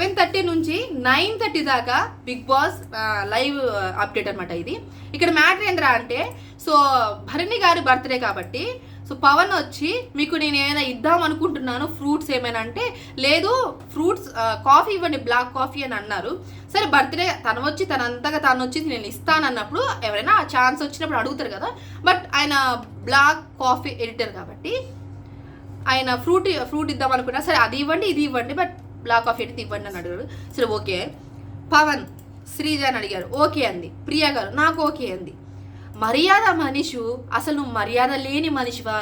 Seven thirty నుంచి nine thirty దాకా Bigg Boss live update అనమాట ఇది. ఇక్కడ మ్యాటర్ ఏంద్రా అంటే సో భరణి గారి బర్త్డే కాబట్టి సో పవన్ వచ్చి మీకు నేను ఏమైనా ఇద్దాం అనుకుంటున్నాను ఫ్రూట్స్ ఏమైనా అంటే లేదు ఫ్రూట్స్ కాఫీ ఇవ్వండి బ్లాక్ కాఫీ అని అన్నారు. సరే బర్త్డే తను వచ్చి తనంతగా తను వచ్చి నేను ఇస్తాను అన్నప్పుడు ఎవరైనా ఆ ఛాన్స్ వచ్చినప్పుడు అడుగుతారు కదా. బట్ ఆయన బ్లాక్ కాఫీ ఎడిటర్ కాబట్టి ఆయన ఫ్రూట్ ఫ్రూట్ ఇద్దాం అనుకున్నా సరే అది ఇవ్వండి ఇది ఇవ్వండి బట్ బ్లాక్ ఆఫ్ ఎడితే ఇవ్వండి అని అడిగారు. సరే ఓకే. పవన్ శ్రీజ అని అడిగారు. ఓకే అంది. ప్రియా గారు నాకు ఓకే అంది. మర్యాద మనిషి అసలు నువ్వు మర్యాద లేని మనిషివా?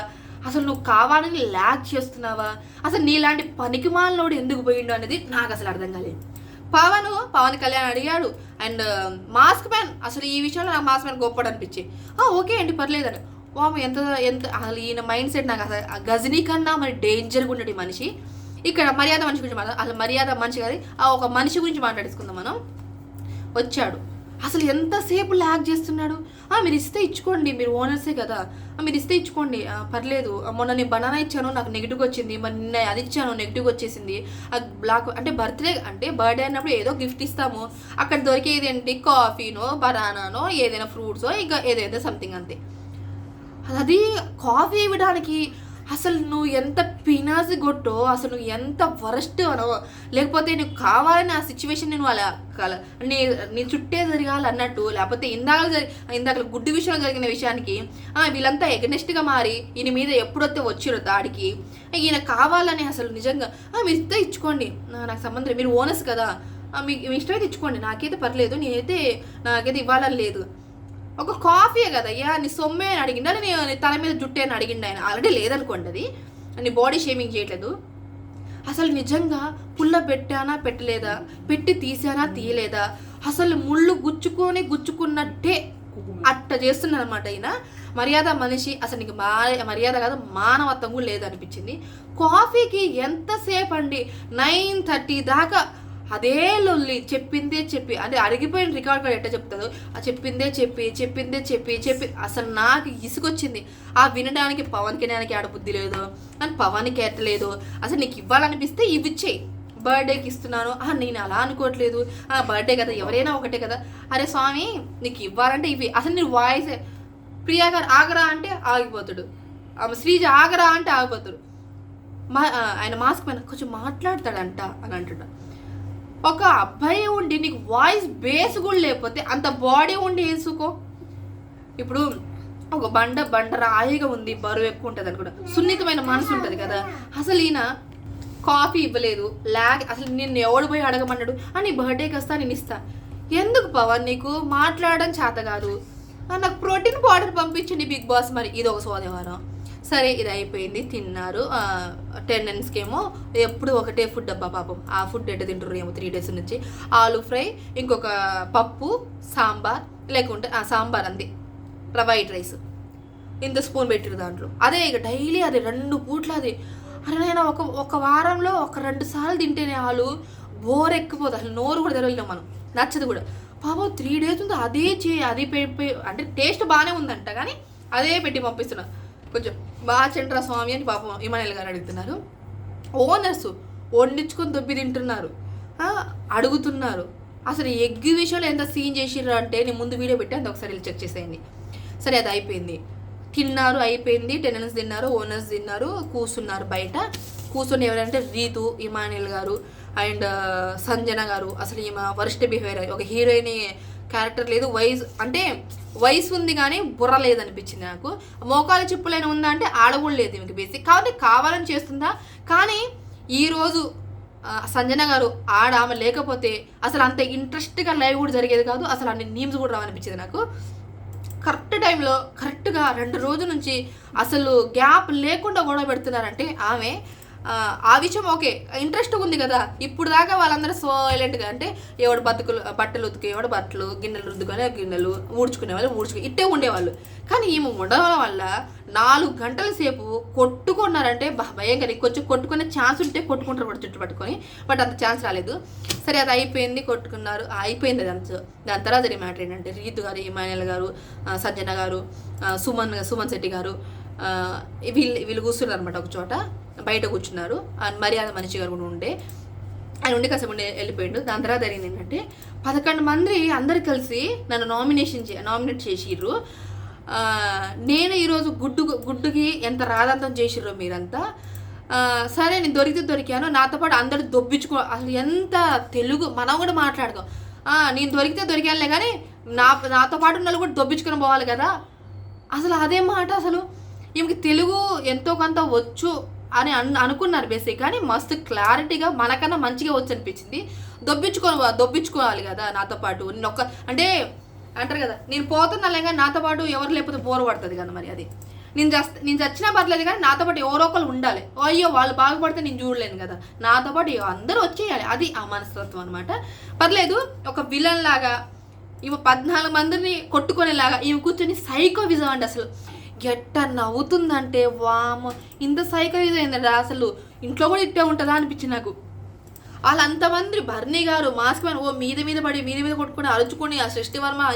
అసలు నువ్వు కావాలని ల్యాక్ చేస్తున్నావా? అసలు నీలాంటి పనికి మాలనోడు ఎందుకు పోయిండు అనేది నాకు అసలు అర్థం కాలేదు. పవన్ పవన్ కళ్యాణ్ అడిగాడు అండ్ um, మాస్క్ మ్యాన్ అసలు ఈ విషయంలో నాకు మాస్క్ మ్యాన్ గొప్పడు అనిపించి. ఓకే అండి పర్లేదని వాము ఎంత ఎంత అసలు ఈయన మైండ్ సెట్ నాకు అసలు ఆ గజనీ కన్నా మరి డేంజర్గా ఉన్నటి మనిషి. ఇక్కడ మర్యాద మనిషి గురించి మాట్లాడు అసలు మర్యాద మనిషి కాదు ఆ ఒక మనిషి గురించి మాట్లాడుకుందాం మనం. వచ్చాడు. అసలు ఎంతసేపు ల్యాగ్ చేస్తున్నాడు? "ఆ, మీరు ఇస్తే ఇచ్చుకోండి మీరు ఓనర్సే కదా. మీరు ఇస్తే ఇచ్చుకోండి. పర్లేదు. మొన్న నేను బనానా ఇచ్చాను నాకు నెగిటివ్ వచ్చింది. మరి నిన్న అది ఇచ్చాను నెగిటివ్ వచ్చేసింది. అది బ్లాక్ అంటే బర్త్డే అంటే బర్త్డే అన్నప్పుడు ఏదో గిఫ్ట్ ఇస్తాము. అక్కడ దొరికేది ఏంటి? కాఫీనో బనానానో ఏదైనా ఫ్రూట్సో ఇంకా ఏదైనా సంథింగ్ అంతే. అది కాఫీ ఇవ్వడానికి అసలు నువ్వు ఎంత పినాసి కొట్టో అసలు నువ్వు ఎంత వరస్ట్ అనో లేకపోతే నీకు కావాలని ఆ సిచ్యువేషన్ నువ్వు అలా నీ నీ చుట్టే జరగాలి అన్నట్టు లేకపోతే ఇందాక ఇందాక గుడ్డు విషయంలో జరిగిన విషయానికి వీళ్ళంతా ఎగనెస్ట్గా మారి ఈయన మీద ఎప్పుడొస్తే వచ్చిరో దాడికి ఈయన కావాలని అసలు నిజంగా మీరు ఇస్తే ఇచ్చుకోండి. నాకు సంబంధం మీరు ఓనర్స్ కదా. మీకు మీ మీ ఇష్టమైతే ఇచ్చుకోండి. నాకైతే పర్లేదు. నేనైతే నాకైతే ఇవ్వాలని లేదు. ఒక కాఫీ కదా అయ్యా నీ సొమ్మే అని అడిగిండా. నీ నీ తల మీద జుట్టే అని అడిగిండు ఆయన. ఆల్రెడీ లేదనుకోండి అది నీ బాడీ షేమింగ్ చేయట్లేదు. అసలు నిజంగా పుల్ల పెట్టానా పెట్టలేదా? పెట్టి తీసానా తీయలేదా? అసలు ముళ్ళు గుచ్చుకొని గుచ్చుకున్నట్టే అట్ట చేస్తున్నాను అనమాట ఈయన. మర్యాద మనిషి అసలు నీకు మా మర్యాద కాదు మానవత్వం కూడా లేదనిపించింది. కాఫీకి ఎంతసేపు అండి? నైన్ థర్టీ దాకా అదే లొల్లి చెప్పిందే చెప్పి అంటే అడిగిపోయిన రికార్డ్ కూడా ఎట్ట చెప్తాడు ఆ చెప్పిందే చెప్పి చెప్పిందే చెప్పి చెప్పి అసలు నాకు ఇసుకొచ్చింది ఆ వినడానికి పవన్ కళ్యాణ్కి ఆడ బుద్ధి లేదు. అని పవన్కి ఎట్టలేదు అసలు నీకు ఇవ్వాలనిపిస్తే ఇవి ఇచ్చేయి. బర్త్డేకి ఇస్తున్నాను. ఆ, నేను అలా అనుకోవట్లేదు. ఆ బర్త్డే కదా ఎవరైనా ఒకటే కదా. అరే స్వామి నీకు ఇవ్వాలంటే ఇవి. అసలు నీ వాయిస్ ప్రియా గారు ఆగరా అంటే ఆగిపోతాడు. ఆమె శ్రీజ ఆగరా అంటే ఆగిపోతాడు. మా ఆయన మాస్క్ పైన కొంచెం మాట్లాడతాడంట అని అంటున్నాడు ఒక అబ్బాయి ఉండి నీకు వాయిస్ బేస్ కూడా లేకపోతే అంత బాడీ ఉండి వేసుకో ఇప్పుడు ఒక బండ బండ రాయిగా ఉంది బరువు ఎక్కువ ఉంటుంది అనుకుంటా. సున్నితమైన మనసు ఉంటుంది కదా. అసలు ఈయన కాఫీ ఇవ్వలేదు లాగ్ అసలు నిన్ను ఎవడు పోయి అడగమన్నాడు? అని నీ బర్త్డేకి వస్తా నేను ఇస్తా. ఎందుకు పవన్ నీకు మాట్లాడడం చేత కాదు. నాకు ప్రోటీన్ పౌడర్ పంపించండి బిగ్ బాస్ మరి. ఇది ఒక సోదవారం సరే ఇది అయిపోయింది తిన్నారు. టెండెన్స్కి ఏమో ఎప్పుడు ఒకటే ఫుడ్ అబ్బా పాపం. ఆ ఫుడ్ ఎట్ట తింటారు ఏమో త్రీ డేస్ నుంచి. ఆలు ఫ్రై ఇంకొక పప్పు సాంబార్ లేకుంటే ఆ, సాంబార్ అంది వైట్ రైస్. ఇంత స్పూన్ పెట్టిరు దాంట్లో. అదే ఇక డైలీ అది రెండు పూట్ల అది. అరే నేను ఒక ఒక వారంలో ఒక రెండు సార్లు తింటేనే ఆలు బోర్ ఎక్కిపోతుంది అసలు నోరు కూడా తెరవలేం మనం. నచ్చదు కూడా. పాపం త్రీ డేస్ ఉంది అదే చే అది పెట్టి అంటే టేస్ట్ బాగానే ఉందంట కానీ అదే పెట్టి పంపిస్తున్నారు కొంచెం బాగా చెంట్రా స్వామి అని పాపం ఇమానుయల్ గారు అడుగుతున్నారు. ఓనర్స్ వండించుకొని దొబ్బి తింటున్నారు. అడుగుతున్నారు. అసలు ఎగ్జిబిషన్లో ఎంత సీన్ చేసిర్రు అంటే నేను ముందు వీడియో పెట్టి అంత ఒకసారి వెళ్ళి చెక్ చేసేయండి. సరే అది అయిపోయింది. తిన్నారు అయిపోయింది. టెనెన్స్ తిన్నారు ఓనర్స్ తిన్నారు కూర్చున్నారు బయట. కూర్చొని ఎవరంటే రీతు ఇమానుయల్ గారు అండ్ సంజన గారు. అసలు ఈమె వరిష్ట బిహేవియర్ ఒక హీరోయిన్ క్యారెక్టర్ లేదు వైజ్ అంటే వయసు ఉంది కానీ బుర్ర లేదనిపించింది నాకు. మోకాలు చిప్పులైన ఉందా అంటే ఆడ కూడా లేదు ఈమెకి బేసిక్. కాబట్టి కావాలని చేస్తుందా? కానీ ఈరోజు సంజన గారు ఆడ ఆమె లేకపోతే అసలు అంత ఇంట్రెస్ట్గా లైవ్ కూడా జరిగేది కాదు. అసలు అన్ని నీమ్స్ కూడా రావనిపించింది నాకు. కరెక్ట్ టైంలో కరెక్ట్గా రెండు రోజుల నుంచి అసలు గ్యాప్ లేకుండా గొడవ పెడుతున్నారంటే ఆమె ఆ, విషయం ఓకే ఇంట్రెస్ట్ ఉంది కదా. ఇప్పుడు దాకా వాళ్ళందరూ సైలెంట్గా అంటే ఎవడు బతుకులు బట్టలు ఉతికేవాడు బట్టలు గిన్నెలు రుద్దుకొని గిన్నెలు ఊడ్చుకునే వాళ్ళు ఊడ్చుకు ఇట్టే ఉండేవాళ్ళు. కానీ ఈమె ఉండడం వల్ల నాలుగు గంటల సేపు కొట్టుకున్నారంటే బా- భయంకర. కొంచెం కొట్టుకునే ఛాన్స్ ఉంటే కొట్టుకుంటారు కూడా చుట్టూ పట్టుకొని బట్ అంత ఛాన్స్ రాలేదు. సరే అది అయిపోయింది కొట్టుకున్నారు. అయిపోయింది అది అంత. దాని తర్వాత జరిగే మ్యాటర్ ఏంటంటే రీతు గారు ఇమానుయల్ గారు సజ్జన గారు సుమన్ సుమన్ శెట్టి గారు వీళ్ళు వీళ్ళు కూర్చున్నారు అనమాట ఒక చోట. బయట కూర్చున్నారు. మర్యాద మనిషి గారు కూడా ఉండే. ఆయన ఉండి కాసేపు ఉండి వెళ్ళిపోయాడు. దాని తర్వాత జరిగింది ఏంటంటే పదకొండు మంది అందరు కలిసి నన్ను నామినేషన్ చే నామినేట్ చేసిర్రు. నేను ఈరోజు గుడ్డు గుడ్డుకి ఎంత రాదంతం చేసిర్రో మీరంతా. సరే నేను దొరికితే దొరికాను. నాతో పాటు అందరు దొబ్బించుకో అసలు ఎంత తెలుగు మనం కూడా మాట్లాడదాం. నేను దొరికితే దొరికానులే కానీ నా నాతో పాటు ఉన్న కూడా దొబ్బించుకొని పోవాలి కదా. అసలు అదే మాట అసలు. ఈమెకి తెలుగు ఎంతో కొంత వచ్చు. అని అను అనుకున్నారు బేసిక్ కానీ మస్తు క్లారిటీగా మనకన్నా మంచిగా వచ్చనిపించింది. దొబ్బించుకో దొబ్బించుకోవాలి కదా నాతో పాటు. నేను ఒక్క అంటే అంటారు కదా నేను పోతున్నాలే కానీ నాతో పాటు ఎవరు లేకపోతే బోర్ పడుతుంది కదా మరి అది. నేను జస్ట్ నేను చచ్చినా పర్లేదు కానీ నాతో పాటు ఎవరో ఒకరు ఉండాలి. అయ్యో వాళ్ళు బాగుపడితే నేను చూడలేను కదా. నాతో పాటు అందరూ వచ్చేయాలి. అది ఆ మనస్తత్వం అనమాట పర్లేదు ఒక విలన్ లాగా ఈమె పద్నాలుగు మందిని కొట్టుకునేలాగా ఈమె కూర్చొని సైకో విజం అండి అసలు. ఎట్ట నవ్వుతుందంటే వామ ఇంత సైకో విజం ఏంటంటే అసలు? ఇంట్లో కూడా ఇట్టే ఉంటుందా అనిపించింది నాకు. వాళ్ళంతమంది భర్ణి గారు మాస్క్ మ్యాన్ ఓ మీద మీద పడి మీద మీద కొట్టుకుని అరుచుకుని ఆ సృష్టి వర్మ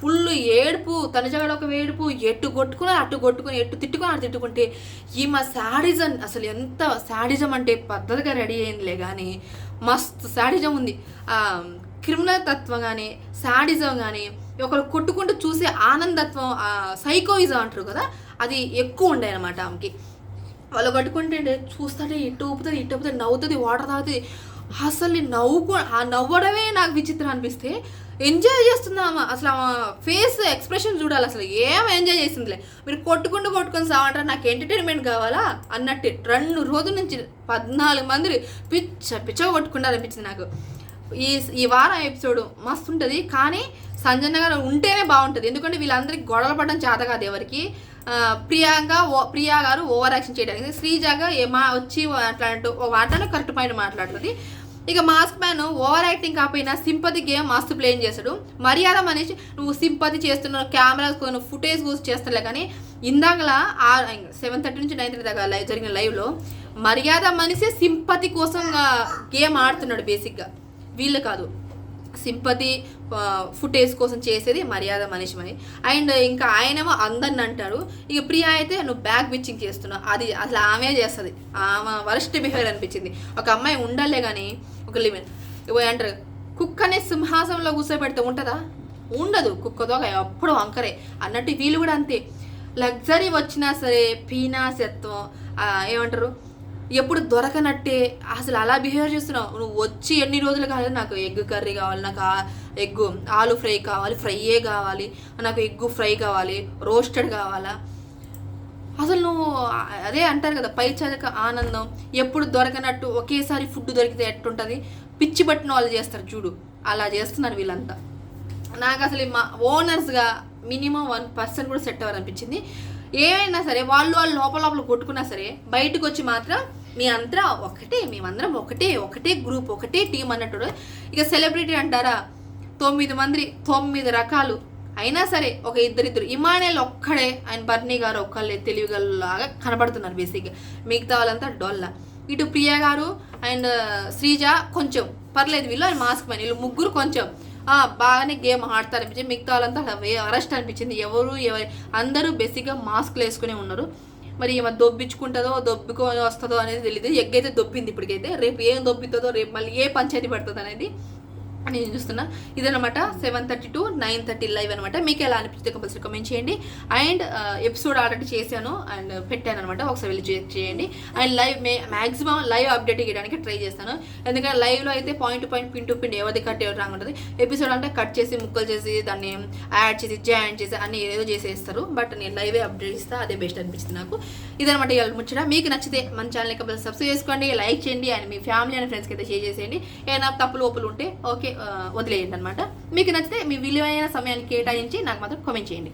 ఫుల్ ఏడుపు తనజగడ ఒక ఏడుపు ఎట్టు కొట్టుకుని అటు కొట్టుకుని ఎట్టు తిట్టుకుని అటు తిట్టుకుంటే ఈమె శాడిజం అసలు ఎంత శాడిజం అంటే పద్ధతిగా రెడీ అయిందిలే కానీ మస్తు శాడిజం ఉంది. క్రిమినల్ తత్వం కానీ సాడిజం కానీ ఒకరు కొట్టుకుంటూ చూసే ఆనందత్వం సైకోయిజం అంటారు కదా అది ఎక్కువ ఉండే అనమాట ఆమెకి. వాళ్ళు కట్టుకుంటే చూస్తుంటే ఇటు ఊపుతుంది ఇటు ఊపుతుంది నవ్వుతుంది వాటర్ తాగుతుంది. అసలు ఈ నవ్వుకు ఆ నవ్వడమే నాకు విచిత్రం అనిపిస్తే ఎంజాయ్ చేస్తుందామా అసలు ఆమె ఫేస్ ఎక్స్ప్రెషన్ చూడాలి అసలు. ఏం ఎంజాయ్ చేసిందిలే. మీరు కొట్టుకుంటూ కొట్టుకొని సావంటారు నాకు ఎంటర్టైన్మెంట్ కావాలా? అన్నట్టు రెండు రోజుల నుంచి పద్నాలుగు మంది పిచ్చ పిచ్చగా కొట్టుకుంటారు అనిపించింది నాకు. ఈ ఈ వారం ఎపిసోడ్ మస్తు ఉంటుంది కానీ సంజన గారు ఉంటేనే బాగుంటుంది. ఎందుకంటే వీళ్ళందరికీ గొడవలు పడడం చేత కాదు ఎవరికి. ప్రియాంక ఓ ప్రియా గారు ఓవర్ యాక్షన్ చేయడానికి శ్రీజాగా ఏమా వచ్చి అట్లాంటి వాటిలో కరెక్ట్ పాయింట్ మాట్లాడుతుంది. ఇక మాస్క్ మ్యాన్ ఓవర్ యాక్టింగ్ కాకపోయినా సింపతి గేమ్ మస్తు ప్లేన్ చేస్తాడు మర్యాద మనిషి నువ్వు సింపతి చేస్తున్నావు కెమెరాస్ నువ్వు ఫుటేజ్ కూర్చు చేస్తలే కానీ ఇందాకలా ఆ సెవెన్ థర్టీ నుంచి నైన్ థర్టీ దాకా లైవ్ జరిగిన లైవ్లో మర్యాద మనిషి సింపతి కోసం గేమ్ ఆడుతున్నాడు బేసిక్గా వీళ్ళు కాదు. సింపతి ఫుటేజ్ కోసం చేసేది మర్యాద మనిషి అని అండ్ ఇంకా ఆయనేమో అందరిని అంటారు ఇక ప్రియా అయితే నువ్వు బ్యాగ్ బిచ్చింగ్ చేస్తున్నావు అది అసలు ఆమె చేస్తుంది. ఆమె వరస్ట్ బిహేవియర్ అనిపించింది. ఒక అమ్మాయి ఉండాలే కానీ ఒక లిమిట్ ఇవ్వ అంటారు కుక్కనే సింహాసనంలో కూర్చోబెడితే ఉంటుందా? ఉండదు. కుక్కతో ఎప్పుడు వంకరే. అన్నట్టు వీళ్ళు కూడా అంతే. లగ్జరీ వచ్చినా సరే పీనాశత్వం ఏమంటారు? ఎప్పుడు దొరకనట్టే. అసలు అలా బిహేవ్ చేస్తున్నావు. నువ్వు వచ్చి ఎన్ని రోజులు కాలేదు నాకు ఎగ్ కర్రీ కావాలి నాకు ఎగ్ ఆలు ఫ్రై కావాలి ఫ్రైయే కావాలి నాకు ఎగ్ ఫ్రై కావాలి రోస్టెడ్ కావాలా? అసలు నువ్వు అదే అంటారు కదా పై చదక ఆనందం. ఎప్పుడు దొరకనట్టు ఒకేసారి ఫుడ్ దొరికితే ఎట్టుంటుంది? పిచ్చి పట్టిన వాళ్ళు చేస్తారు చూడు. అలా చేస్తున్నారు వీళ్ళంతా. నాకు అసలు మా ఓనర్స్గా మినిమం వన్ పర్సెంట్ కూడా సెట్ అవ్వాలనిపించింది. ఏమైనా సరే వాళ్ళు వాళ్ళు లోపల లోపల కొట్టుకున్నా సరే బయటకు వచ్చి మాత్రం మీ అంతా ఒకటే మేమందరం ఒకటే ఒకటే గ్రూప్ ఒకటే టీం అన్నట్టు ఇక సెలబ్రిటీ అంటారా? తొమ్మిది మంది తొమ్మిది రకాలు. అయినా సరే ఒక ఇద్దరిద్దరు. ఇమానేల్ ఒక్కడే ఆయన బర్నీ గారు ఒక్కళ్ళే తెలివిగలలాగా కనబడుతున్నారు బేసిక్గా. మిగతా వాళ్ళంతా డొల్ల. ఇటు ప్రియా గారు అండ్ శ్రీజ కొంచెం. పర్లేదు వీళ్ళు ఆయన మాస్క్ పని. వీళ్ళు ముగ్గురు కొంచెం. బాగానే గేమ్ ఆడతారు అనిపించింది. మిగతా వాళ్ళంతా అరెస్ట్ అనిపించింది. ఎవరు ఎవరు అందరూ బేసిక్గా మాస్క్లు వేసుకునే ఉన్నారు. మరి ఏమైనా దొబ్బించుకుంటుందో దొబ్బుకొని వస్తుందో అనేది తెలియదు ఎగ్గైతే దొబ్బింది ఇప్పటికైతే రేపు ఏం దొబ్బితుందో రేపు మళ్ళీ ఏ పంచాయతీ పడుతుంది అనేది నేను చూస్తున్నా. ఇదనమాట seven thirty to nine thirty live అనమాట మీకు ఎలా అనిపిస్తే కంపల్సరీ కమెంట్ చేయండి. అండ్ ఎపిసోడ్ ఆల్రెడీ చేశాను అండ్ పెట్టాను అనమాట ఒకసారి వెళ్ళి చెక్ చేయండి. అండ్ లైవ్ మే మ్యాక్సిమం లైవ్ అప్డేట్ ఇవ్వడానికి ట్రై చేస్తాను. ఎందుకంటే లైవ్లో అయితే point to point pin to pin ఎవరిది కట్ ఎవరు రాంగ్ ఉంటుంది. ఎపిసోడ్ అంటే కట్ చేసి ముక్కలు చేసి దాన్ని యాడ్ చేసి జాయిన్ చేసి అన్ని ఏదో చేసేస్తారు. బట్ నేను లైవే అప్డేట్ ఇస్తా అదే బెస్ట్ అనిపిస్తుంది నాకు. ఇదనమాట ఇవాళ ముచ్చట. మీకు నచ్చితే మన ఛానల్ కంపల్సరీ సబ్స్క్రైబ్ చేసుకోండి లైక్ చేయండి. అండ్ మీ ఫ్యామిలీ అండ్ ఫ్రెండ్స్కి అయితే షేర్ చేసేయండి. ఏమైనా తప్పులు ఓపులు ఉంటే ఓకే వదిలేయండి అనమాట మీకు నచ్చితే మీ విలువైన సమయాన్ని కేటాయించి నాకు మాత్రం కామెంట్ చేయండి.